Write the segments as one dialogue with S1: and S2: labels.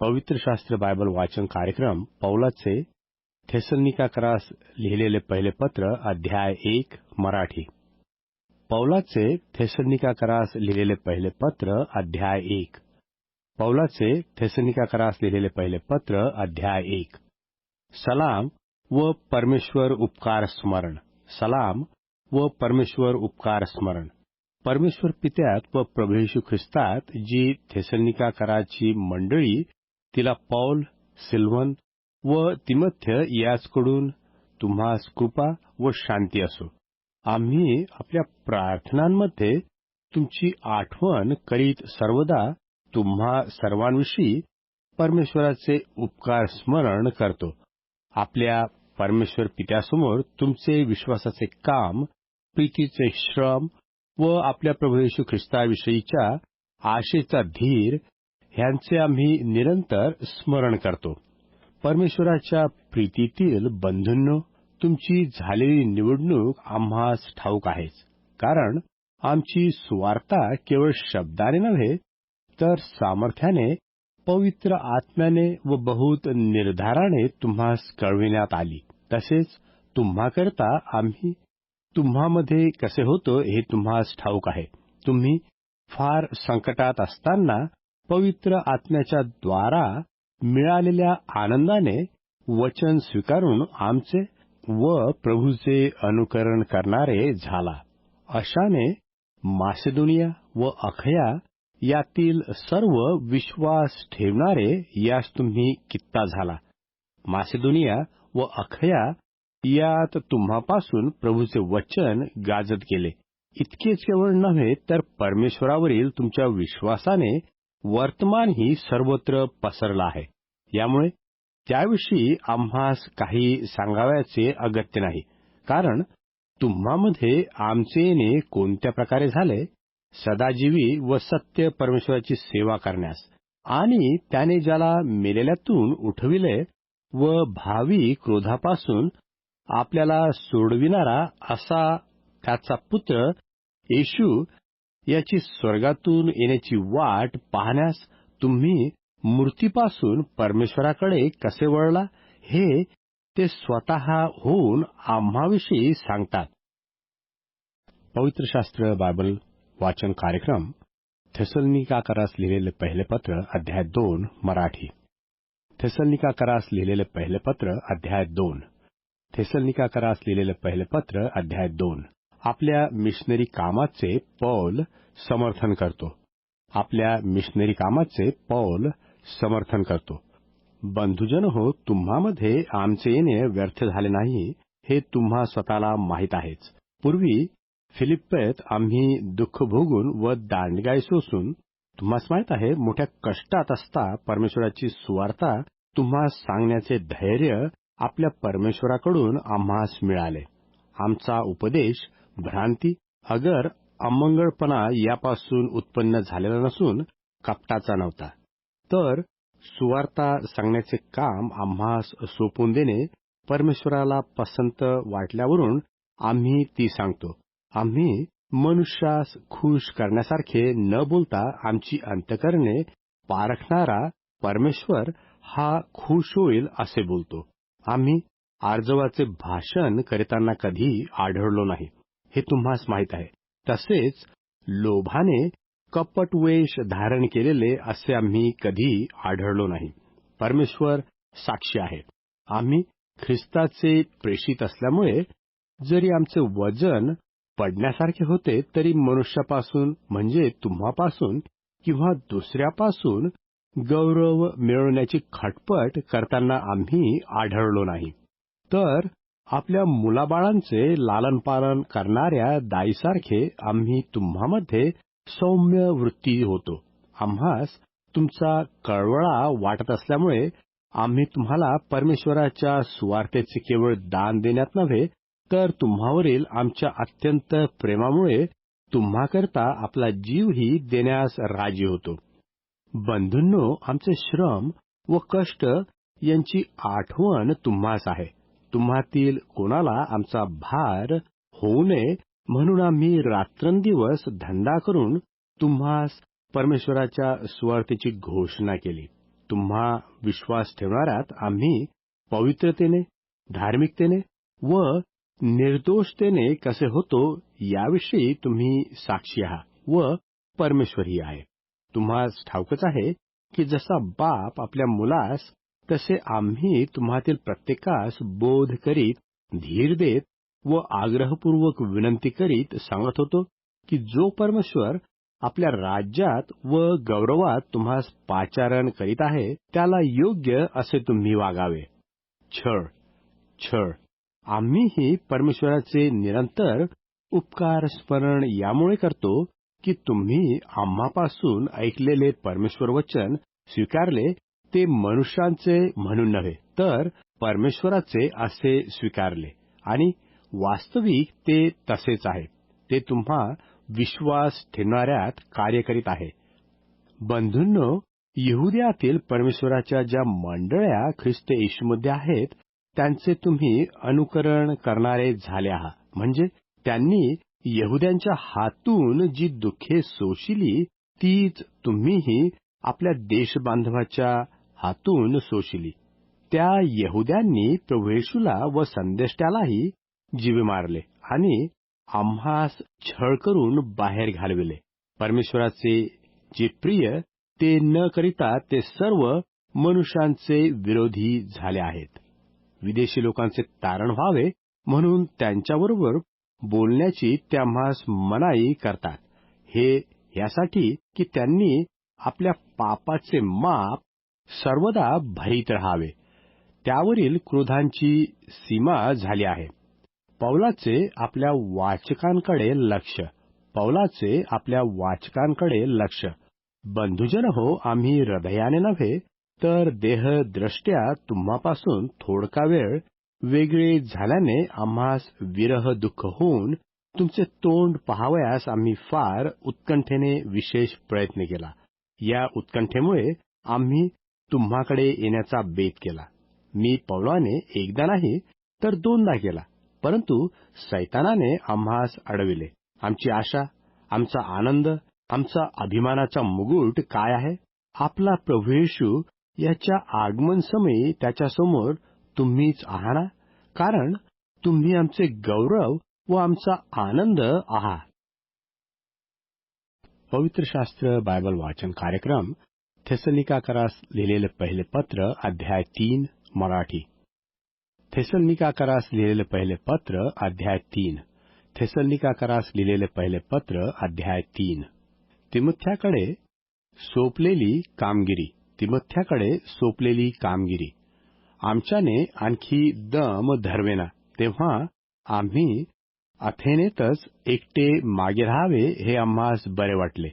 S1: पवित्र शास्त्र बायबल वाचन कार्यक्रम पौलाचे करास लिहिलेले पहिले पत्र अध्याय एक मराठी पौलाचे करास लिहिलेले पहिले पत्र अध्याय एक पौलाचे करास लिहिलेले पहिले पत्र अध्याय एक सलाम व परमेश्वर उपकार स्मरण सलाम व परमेश्वर उपकार स्मरण परमेश्वर पित्यात व प्रभू येशू ख्रिस्तात जी थेसलनिका कराची मंडळी तिला पौल सिल्वन व तिमथ्य याचकडून तुम्हा कृपा व शांती असो आम्ही आपल्या प्रार्थनांमध्ये तुमची आठवण करीत सर्वदा तुम्हा सर्वांविषयी परमेश्वराचे उपकार स्मरण करतो आपल्या परमेश्वर पित्यासमोर तुमचे विश्वासाचे काम प्रीतीचे श्रम व आपल्या प्रभू येशू ख्रिस्ताविषयीच्या आशेचा धीर ह्यांचे आम्ही निरंतर स्मरण करतो परमेश्वराच्या प्रीतीतील बंधूंनो तुमची झालेली निवडणूक आम्हास ठाऊक आहेच कारण आमची सुवार्ता केवळ शब्दाने नव्हे तर सामर्थ्याने पवित्र आत्म्याने व बहुत निर्धाराने तुम्हास कळविण्यात आली तसेच तुम्हाकरता आम्ही तुम्हामध्ये कसे होतो हे तुम्हास ठाऊक आहे तुम्ही फार संकटात असताना पवित्र आत्म्याच्या द्वारा मिळालेल्या आनंदाने वचन स्वीकारून आमचे व प्रभूचे अनुकरण करणारे झाला अशाने मासेदुनिया व अखया यातील सर्व विश्वास ठेवणारे यास तुम्ही कित्ता झाला मासेदुनिया व अखया यात तुम्हापासून प्रभूचे वचन गाजत गेले इतकेच केवळ नव्हे तर परमेश्वरावरील तुमच्या विश्वासाने वर्तमान ही सर्वत्र पसरला आहे यामुळे त्याविषयी आम्हास काही सांगावयाचे अगत्य नाही कारण तुम्हामध्ये आमचे येणे कोणत्या प्रकारे झाले सदाजीवी व सत्य परमेश्वराची सेवा करण्यास आणि त्याने ज्याला मेलेल्यातून उठविले व भावी क्रोधापासून आपल्याला सोडविणारा असा त्याचा पुत्र येशू याची स्वर्गातून येण्याची वाट पाहण्यास तुम्ही मूर्तीपासून परमेश्वराकडे कसे वळला हे ते स्वतः होऊन आम्हाविषयी सांगतात पवित्र शास्त्र बायबल वाचन कार्यक्रम थेसलनिका करास लिहिलेले पहिले पत्र अध्याय दोन मराठी थेसलनिका करास लिहिलेले पहिले पत्र अध्याय दोन थेसलनिका करास लिहिलेले पहिले पत्र अध्याय दोन आपल्या मिशनरी कामाचे पौल समर्थन करतो आपल्या मिशनरी कामाचे पौल समर्थन करतो बंधुजन हो तुम्हामध्ये आमचे येणे व्यर्थ झाले नाही हे तुम्हा स्वतःला माहीत आहेच पूर्वी फिलिप्पेत आम्ही दुःख भोगून व दांडगाय सोसून तुम्हास माहीत आहे मोठ्या कष्टात असता परमेश्वराची सुवार्ता तुम्हा सांगण्याचे धैर्य आपल्या परमेश्वराकडून आम्हास मिळाले आमचा उपदेश भ्रांती अगर अमंगळपणा यापासून उत्पन्न झालेला नसून कपटाचा नव्हता तर सुवार्ता सांगण्याचे काम आम्हास सोपून देणे परमेश्वराला पसंत वाटल्यावरून आम्ही ती सांगतो आम्ही मनुष्यास खुश करण्यासारखे न बोलता आमची अंतकरणे पारखणारा परमेश्वर हा खुश होईल असे बोलतो आम्ही आर्जवाचे भाषण करताना कधी आढळलो नाही हे तुम्हास माहीत आहे तसेच लोभाने कपट वेश धारण केलेले असे आम्ही कधी आढळलो नाही परमेश्वर साक्षी आहे आम्ही ख्रिस्ताचे प्रेषित असल्यामुळे जरी आमचे वजन पडण्यासारखे होते तरी मनुष्यापासून म्हणजे तुम्हापासून किंवा दुसऱ्यापासून गौरव मिळवण्याची खटपट करताना आम्ही आढळलो नाही तर आपल्या मुलाबाळांचे लालनपालन करणाऱ्या दाईसारखे आम्ही तुम्हामध्ये सौम्य वृत्ती होतो आम्हास तुमचा कळवळा वाटत असल्यामुळे आम्ही तुम्हाला परमेश्वराच्या सुवार्थेचे केवळ दान देण्यात नव्हे तर तुम्हावरील आमच्या अत्यंत प्रेमामुळे तुम्हाकरता आपला जीवही देण्यास राजी होतो बंधूंनो आमचे श्रम व कष्ट यांची आठवण तुम्हास आहे तुम्हातील कोणाला आमचा भार होऊ नये म्हणून आम्ही रात्रंदिवस धंदा करून तुम्हास परमेश्वराच्या स्वार्थीची घोषणा केली तुम्हा विश्वास ठेवणाऱ्यात आम्ही पवित्रतेने धार्मिकतेने व निर्दोषतेने कसे होतो याविषयी तुम्ही साक्षी आहात व परमेश्वरही आहे तुम्हास ठाऊकच आहे की जसा बाप आपल्या मुलास तसे आम्ही तुम्हातील प्रत्येकास बोध करीत धीर देत व आग्रहपूर्वक विनंती करीत सांगत होतो की जो परमेश्वर आपल्या राज्यात व गौरवात तुम्हास पाचारण करीत आहे त्याला योग्य असे तुम्ही वागावे छळ छळ आम्हीही परमेश्वराचे निरंतर उपकार स्मरण यामुळे करतो की तुम्ही आम्हापासून ऐकलेले परमेश्वर वचन स्वीकारले ते मनुष्यांचे म्हणून नव्हे तर परमेश्वराचे असे स्वीकारले आणि वास्तविक ते तसेच आहे ते तुम्हा विश्वास ठेवणाऱ्यात कार्य करीत आहे बंधूंनो यहुद्यातील परमेश्वराच्या ज्या मंडळ्या ख्रिस्त येशूमध्ये आहेत त्यांचे तुम्ही अनुकरण करणारे झाले आहात म्हणजे त्यांनी यहुद्यांच्या हातून जी दुःखे सोशिली तीच तुम्हीही आपल्या देशबांधवाच्या हातून सोशिली त्या येहुद्यांनी प्रभेशूला व संदेष्ट्यालाही जीवे मारले आणि आम्हास छळ करून बाहेर घालविले परमेश्वराचे जे प्रिय ते न करिता ते सर्व मनुष्यांचे विरोधी झाले आहेत विदेशी लोकांचे तारण व्हावे म्हणून त्यांच्याबरोबर बोलण्याची त्याम्हास मनाई करतात हे यासाठी की त्यांनी आपल्या पापाचे माप सर्वदा भरीत राहावे त्यावरील क्रोधांची सीमा झाली आहे पौलाचे आपल्या वाचकांकडे लक्ष पौलाचे आपल्या वाचकांकडे लक्ष बंधुजन हो आम्ही हृदयाने नव्हे तर देहदृष्ट्या तुम्हापासून थोडका वेळ वेगळे झाल्याने आम्हास विरह दुःख होऊन तुमचे तोंड पहावयास आम्ही फार उत्कंठेने विशेष प्रयत्न केला या उत्कंठेमुळे आम्ही तुम्हाकडे येण्याचा बेत केला मी पवलाने एकदा नाही तर दोनदा केला परंतु सैतानाने आम्हास अडविले आमची आशा आमचा आनंद आमचा अभिमानाचा मुगुट काय आहे आपला प्रभू याच्या आगमन समयी त्याच्यासमोर तुम्हीच आहाना कारण तुम्ही आमचे गौरव व आमचा आनंद आहात पवित्र शास्त्र बायबल वाचन कार्यक्रम करास लिहिलेले पहिले पत्र अध्याय तीन मराठी करास लिहिलेले पहिले पत्र अध्याय तीन करास लिहिलेले पहिले पत्र अध्याय तीन तिमथ्याकडे सोपलेली कामगिरी तिमथ्याकडे सोपलेली कामगिरी आमच्याने आणखी दम धरवेना तेव्हा आम्ही अथेनेतच एकटे मागे राहावे हे आम्हास बरे वाटले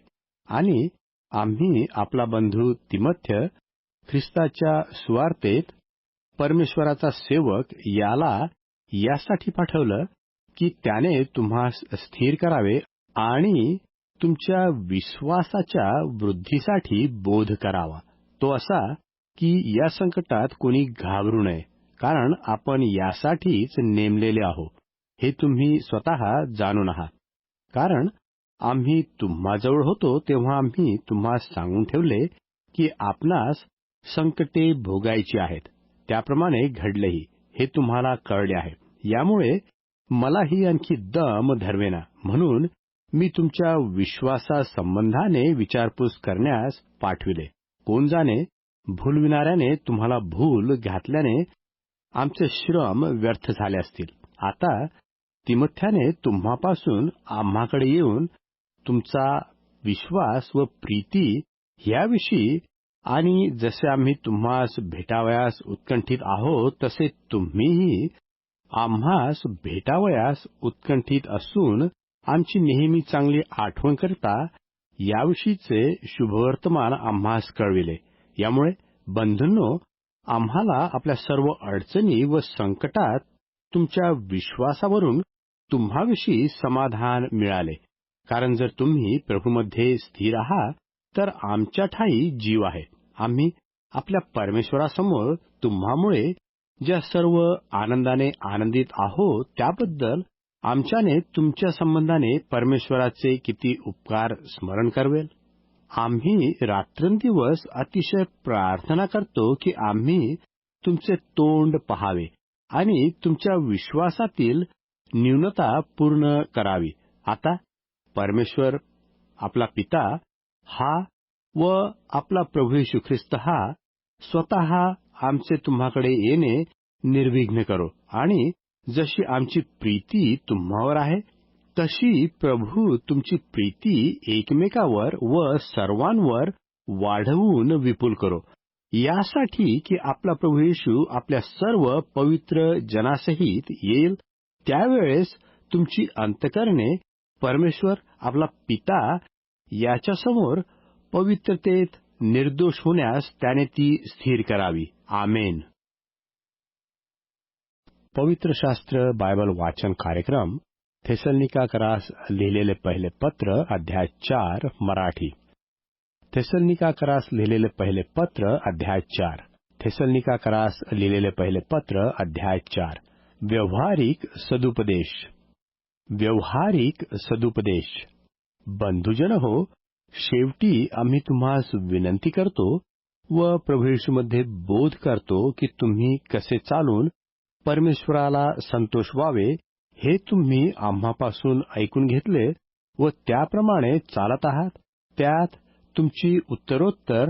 S1: आणि आम्ही आपला बंधू तिमथ्य ख्रिस्ताच्या सुवार्तेत परमेश्वराचा सेवक याला यासाठी पाठवलं की त्याने तुम्हा स्थिर करावे आणि तुमच्या विश्वासाच्या वृद्धीसाठी बोध करावा तो असा की या संकटात कोणी घाबरू नये कारण आपण यासाठीच नेमलेले आहोत हे तुम्ही स्वतः जाणून आहात कारण आम्ही तुम्हाजवळ होतो तेव्हा आम्ही तुम्हा सांगून ठेवले की आपणास संकटे भोगायची आहेत त्याप्रमाणे घडलेही हे तुम्हाला कळले आहे यामुळे मलाही आणखी दम धरवेना म्हणून मी तुमच्या विश्वासासंबंधाने विचारपूस करण्यास पाठविले कोण जाणे भूलविणाऱ्याने तुम्हाला भूल घातल्याने आमचे श्रम व्यर्थ झाले असतील आता तिमथ्याने तुम्हापासून आम्हाकडे येऊन तुमचा विश्वास व प्रीती याविषयी आणि जसे आम्ही तुम्हास भेटावयास उत्कंठित आहोत तसे तुम्हीही आम्हास भेटावयास उत्कंठित असून आमची नेहमी चांगली आठवण करता याविषयीचे शुभवर्तमान आम्हास कळविले यामुळे बंधूंनो आम्हाला आपल्या सर्व अडचणी व संकटात तुमच्या विश्वासावरून तुम्हाविषयी समाधान मिळाले कारण जर तुम्ही प्रभूमध्ये स्थिर आहात तर आमच्या ठाई जीव आहे आम्ही आपल्या परमेश्वरासमोर तुम्हामुळे ज्या सर्व आनंदाने आनंदित आहोत त्याबद्दल आमच्याने तुमच्या संबंधाने परमेश्वराचे किती उपकार स्मरण करवेल आम्ही रात्रंदिवस अतिशय प्रार्थना करतो की आम्ही तुमचे तोंड पहावे आणि तुमच्या विश्वासातील न्यूनता पूर्ण करावी आता परमेश्वर आपला पिता हा व आपला प्रभू येशू ख्रिस्त हा स्वत आमचे तुम्हाकडे येणे निर्विघ्न करो आणि जशी आमची प्रीती तुम्हावर आहे तशी प्रभू तुमची प्रीती एकमेकावर व सर्वांवर वाढवून विपुल करो यासाठी की आपला प्रभू येशू आपल्या सर्व पवित्र जनासहित येईल त्यावेळेस तुमची अंतकरणे परमेश्वर आपला पिता याच्यासमोर पवित्रतेत निर्दोष होण्यास त्याने ती स्थिर करावी आमेन पवित्र शास्त्र बायबल वाचन कार्यक्रम करास लिहिलेले पहिले पत्र अध्याय चार मराठी करास लिहिलेले पहिले पत्र अध्याय चार करास लिहिलेले पहिले पत्र अध्याय चार व्यवहारिक सदुपदेश व्यवहारिक सदुपदेश बंधुजन हो शेवटी आम्ही तुम्हास विनंती करतो व प्रभूमध्ये बोध करतो की तुम्ही कसे चालून परमेश्वराला संतोष व्हावे हे तुम्ही आम्हापासून ऐकून घेतले व त्याप्रमाणे चालत आहात त्यात तुमची उत्तरोत्तर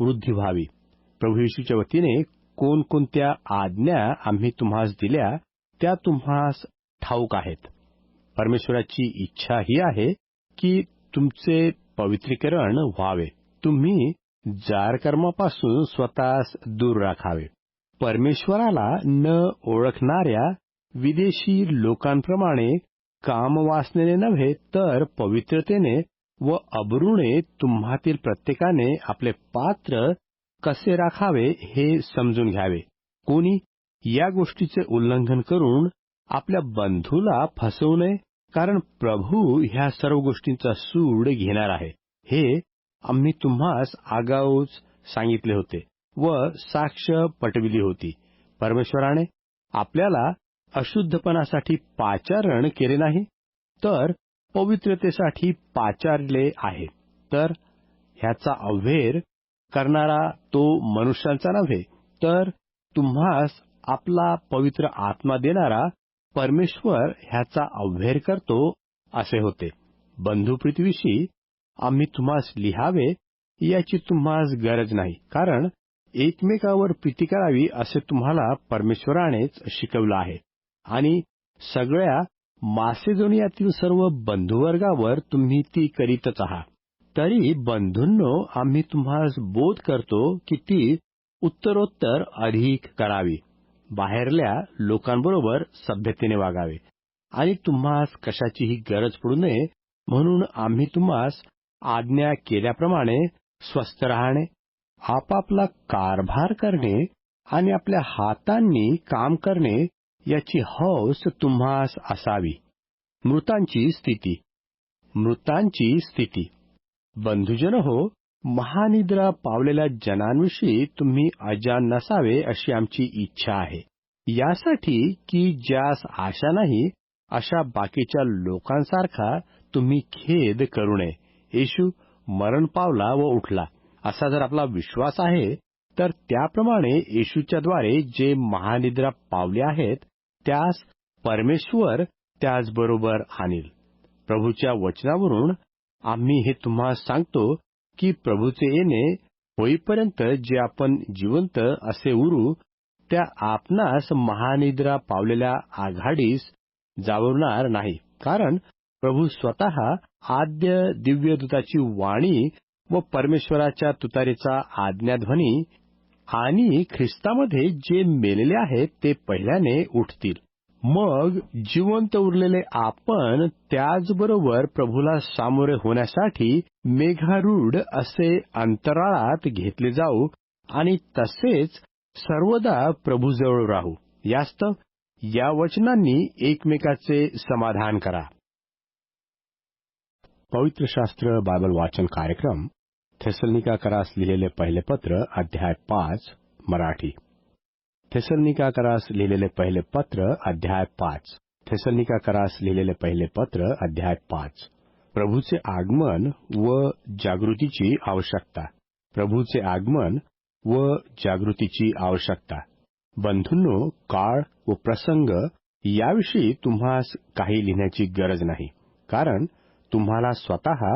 S1: वृद्धी व्हावी प्रभू वतीने कोणकोणत्या आज्ञा आम्ही तुम्हास दिल्या त्या तुम्हास ठाऊक आहेत परमेश्वराची इच्छा ही आहे की तुमचे पवित्रीकरण व्हावे तुम्ही जारकर्मापासून स्वतः दूर राखावे परमेश्वराला न ओळखणाऱ्या विदेशी लोकांप्रमाणे काम कामवासनेने नव्हे तर पवित्रतेने व अबरुणे तुम्हातील प्रत्येकाने आपले पात्र कसे राखावे हे समजून घ्यावे कोणी या गोष्टीचे उल्लंघन करून आपल्या बंधूला फसवू नये कारण प्रभू ह्या सर्व गोष्टींचा सूड घेणार आहे हे आम्ही तुम्हास आगाऊच सांगितले होते व साक्ष पटविली होती परमेश्वराने आपल्याला अशुद्धपणासाठी पाचारण केले नाही तर पवित्रतेसाठी पाचारले आहे तर ह्याचा अव्हेर करणारा तो मनुष्यांचा नव्हे तर तुम्हास आपला पवित्र आत्मा देणारा परमेश्वर ह्याचा अव्यर करतो असे होते बंधू पृथ्वीशी आम्ही तुम्हास लिहावे याची तुम्हास गरज नाही कारण एकमेकावर प्रीती करावी असे तुम्हाला परमेश्वरानेच शिकवलं आहे आणि सगळ्या मासेजोनियातील सर्व बंधुवर्गावर तुम्ही ती करीतच आहात तरी बंधूंनो आम्ही तुम्हास बोध करतो की ती उत्तरोत्तर अधिक करावी बाहेरल्या लोकांबरोबर सभ्यतेने वागावे आणि तुम्हास कशाचीही गरज पडू नये म्हणून आम्ही तुम्हास आज्ञा केल्याप्रमाणे स्वस्थ राहणे आपापला कारभार करणे आणि आपल्या हातांनी काम करणे याची हौस तुम्हास असावी मृतांची स्थिती मृतांची स्थिती बंधुजन हो महानिद्रा पावलेल्या जनांविषयी तुम्ही अजान नसावे अशी आमची इच्छा आहे यासाठी की ज्यास आशा नाही अशा बाकीच्या लोकांसारखा तुम्ही खेद करू नये येशू मरण पावला व उठला असा जर आपला विश्वास आहे तर त्याप्रमाणे येशूच्या द्वारे जे महानिद्रा पावले आहेत त्यास परमेश्वर त्याचबरोबर आणील प्रभूच्या वचनावरून आम्ही हे तुम्हाला सांगतो की प्रभूचे येणे होईपर्यंत जे आपण जिवंत असे उरू त्या आपणास महानिद्रा पावलेल्या आघाडीस जावणार नाही कारण प्रभू स्वतः आद्य दूताची वाणी व परमेश्वराच्या तुतारीचा आज्ञाध्वनी आणि ख्रिस्तामध्ये जे मेलेले आहेत ते पहिल्याने उठतील मग जिवंत उरलेले आपण त्याचबरोबर प्रभूला सामोरे होण्यासाठी मेघारूढ असे अंतराळात घेतले जाऊ आणि तसेच सर्वदा प्रभूजवळ राहू यास्त या वचनांनी एकमेकाचे समाधान करा पवित्र शास्त्र बायबल वाचन कार्यक्रम थेसलनिका करास लिहिलेले पहिले पत्र अध्याय पाच मराठी थेसलनिका करास लिहिलेले पहिले पत्र अध्याय पाच थेसलनिका करास लिहिलेले पहिले पत्र अध्याय पाच प्रभूचे आगमन व जागृतीची आवश्यकता प्रभूचे आगमन व जागृतीची आवश्यकता बंधूंनो काळ व प्रसंग याविषयी तुम्हास काही लिहिण्याची गरज नाही कारण तुम्हाला स्वतः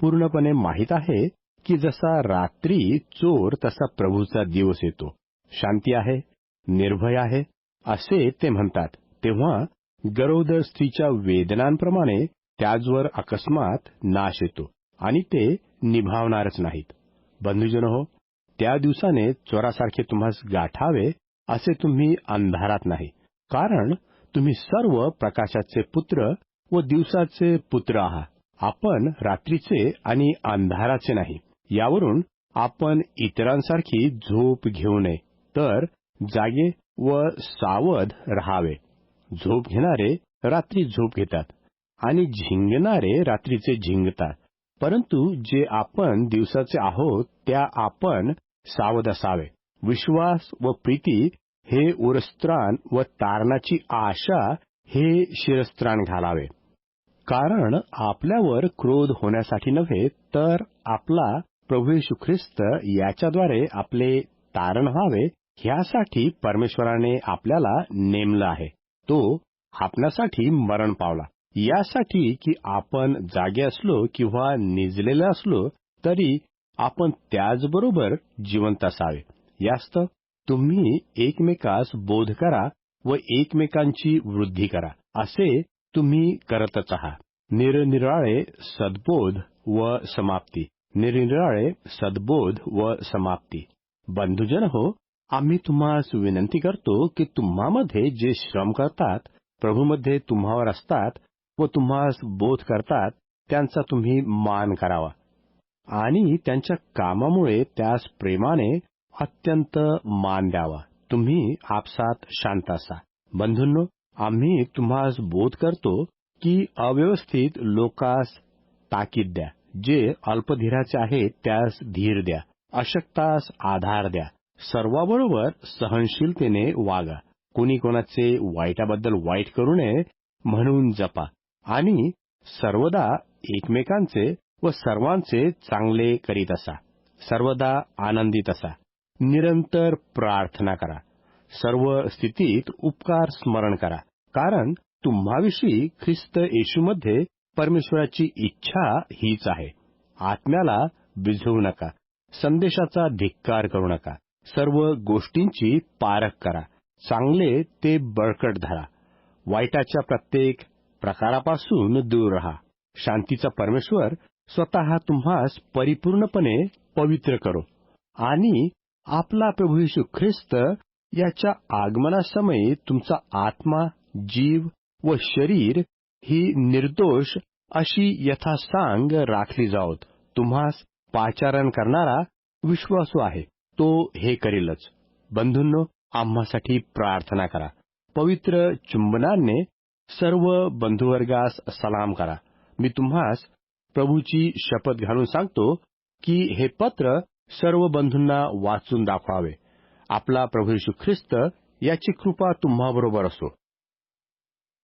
S1: पूर्णपणे माहीत आहे की जसा रात्री चोर तसा प्रभूचा दिवस येतो शांती आहे निर्भय आहे असे ते म्हणतात तेव्हा गरोदर स्त्रीच्या वेदनांप्रमाणे त्याचवर अकस्मात नाश येतो आणि ते निभावणारच नाहीत बंधुजन हो त्या दिवसाने चोरासारखे तुम्हास गाठावे असे तुम्ही अंधारात नाही कारण तुम्ही सर्व प्रकाशाचे पुत्र व दिवसाचे पुत्र आहात आपण रात्रीचे आणि अंधाराचे नाही यावरून आपण इतरांसारखी झोप घेऊ नये तर जागे व सावध राहावे झोप घेणारे रात्री झोप घेतात आणि झिंगणारे रात्रीचे झिंगतात परंतु जे आपण दिवसाचे आहोत त्या आपण सावध असावे विश्वास व प्रीती हे उरस्त्राण व तारणाची आशा हे शिरस्त्राण घालावे कारण आपल्यावर क्रोध होण्यासाठी नव्हे तर आपला प्रभू ख्रिस्त याच्याद्वारे आपले तारण व्हावे ह्यासाठी परमेश्वराने आपल्याला नेमलं आहे तो आपल्यासाठी मरण पावला यासाठी की आपण जागे असलो किंवा निजलेले असलो तरी आपण त्याचबरोबर जिवंत असावे यास्त तुम्ही एकमेकास बोध करा व एकमेकांची वृद्धी करा असे तुम्ही करतच आहात निरनिराळे सद्बोध व समाप्ती निरनिराळे सद्बोध व समाप्ती बंधुजन हो आम्ही तुम्हास विनंती करतो की तुम्हामध्ये जे श्रम करतात प्रभूमध्ये तुम्हावर असतात व तुम्हास बोध करतात त्यांचा तुम्ही मान करावा आणि त्यांच्या कामामुळे त्यास प्रेमाने अत्यंत मान द्यावा तुम्ही आपसात शांत असा बंधूंनो आम्ही तुम्हास बोध करतो की अव्यवस्थित लोकास ताकीद द्या जे अल्पधीराचे आहेत त्यास धीर द्या अशक्तास आधार द्या सर्वाबरोबर सहनशीलतेने वागा कोणी कोणाचे वाईटाबद्दल वाईट करू नये म्हणून जपा आणि सर्वदा एकमेकांचे व सर्वांचे चांगले करीत असा सर्वदा आनंदित असा निरंतर प्रार्थना करा सर्व स्थितीत उपकार स्मरण करा कारण तुम्हाविषयी ख्रिस्त येशूमध्ये परमेश्वराची इच्छा हीच आहे आत्म्याला विझवू नका संदेशाचा धिक्कार करू नका सर्व गोष्टींची पारख करा चांगले ते बळकट धरा वाईटाच्या प्रत्येक प्रकारापासून दूर राहा शांतीचा परमेश्वर स्वतः तुम्हास परिपूर्णपणे पवित्र करो आणि आपला प्रभू येशू ख्रिस्त याच्या आगमनासमयी तुमचा आत्मा जीव व शरीर ही निर्दोष अशी यथासांग राखली जावत तुम्हास पाचारण करणारा विश्वासू आहे तो हे करेलच बंधूंनो आम्हासाठी प्रार्थना करा पवित्र चुंबनाने सर्व बंधुवर्गास सलाम करा मी तुम्हास प्रभूची शपथ घालून सांगतो की हे पत्र सर्व बंधूंना वाचून दाखवावे आपला प्रभू यशू ख्रिस्त याची कृपा तुम्हाबरोबर असो